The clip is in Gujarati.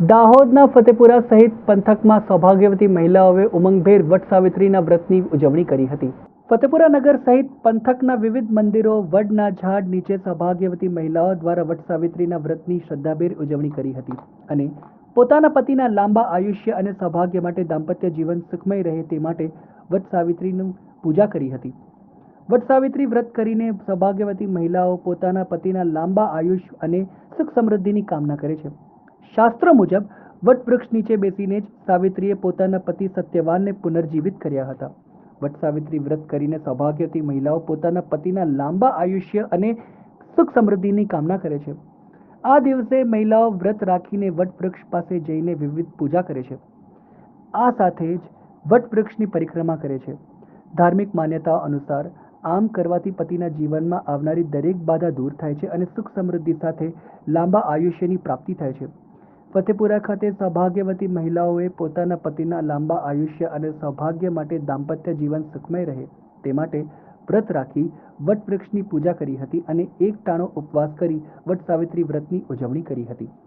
દાહોદના ફતેપુરા સહિત પંથકમાં સૌભાગ્યવતી મહિલાઓએ ઉમંગભેર વટ સાવિત્રીના વ્રતની ઉજવણી કરી હતી. ફતેપુરા નગર સહિત પંથકના વિવિધ મંદિરો, વડના ઝાડ નીચે સૌભાગ્યવતી મહિલાઓ દ્વારા વટ સાવિત્રીના વ્રતની શ્રદ્ધાભેર ઉજવણી કરી હતી અને પોતાના પતિના લાંબા આયુષ્ય અને સૌભાગ્ય માટે દાંપત્ય જીવન સુખમય રહે તે માટે વટ સાવિત્રીનું પૂજા કરી હતી. વટ સાવિત્રી વ્રત કરીને સૌભાગ્યવતી મહિલાઓ પોતાના પતિના લાંબા આયુષ્ય અને સુખ સમૃદ્ધિની કામના કરે છે. શાસ્ત્રો મુજબ, વટવૃક્ષ નીચે બેસીને જ સાવિત્રીએ પોતાના પતિ સત્યવાનને પુનર્જીવિત કર્યા હતા. વટ સાવિત્રી વ્રત કરીને સૌભાગ્યવતી મહિલાઓ પોતાના પતિના લાંબા આયુષ્ય અને સુખ સમૃદ્ધિની કામના કરે છે. આ દિવસે મહિલાઓ વ્રત રાખીને વટવૃક્ષ પાસે જઈને વિવિધ પૂજા કરે છે. આ સાથે જ વટ વૃક્ષની પરિક્રમા કરે છે. ધાર્મિક માન્યતા અનુસાર, આમ કરવાથી પતિના જીવનમાં આવનારી દરેક બાધા દૂર થાય છે અને સુખ સમૃદ્ધિ સાથે લાંબા આયુષ્યની પ્રાપ્તિ થાય છે. ફતેપુરા ખાતે સૌભાગ્યવતી મહિલાઓએ પોતાના પતિના લાંબા આયુષ્ય અને સૌભાગ્ય માટે દાંપત્ય જીવન સુખમય રહે તે માટે વ્રત રાખી વટવૃક્ષની પૂજા કરી હતી અને એક ટાણો ઉપવાસ કરી વટ સાવિત્રી વ્રતની ઉજવણી કરી હતી.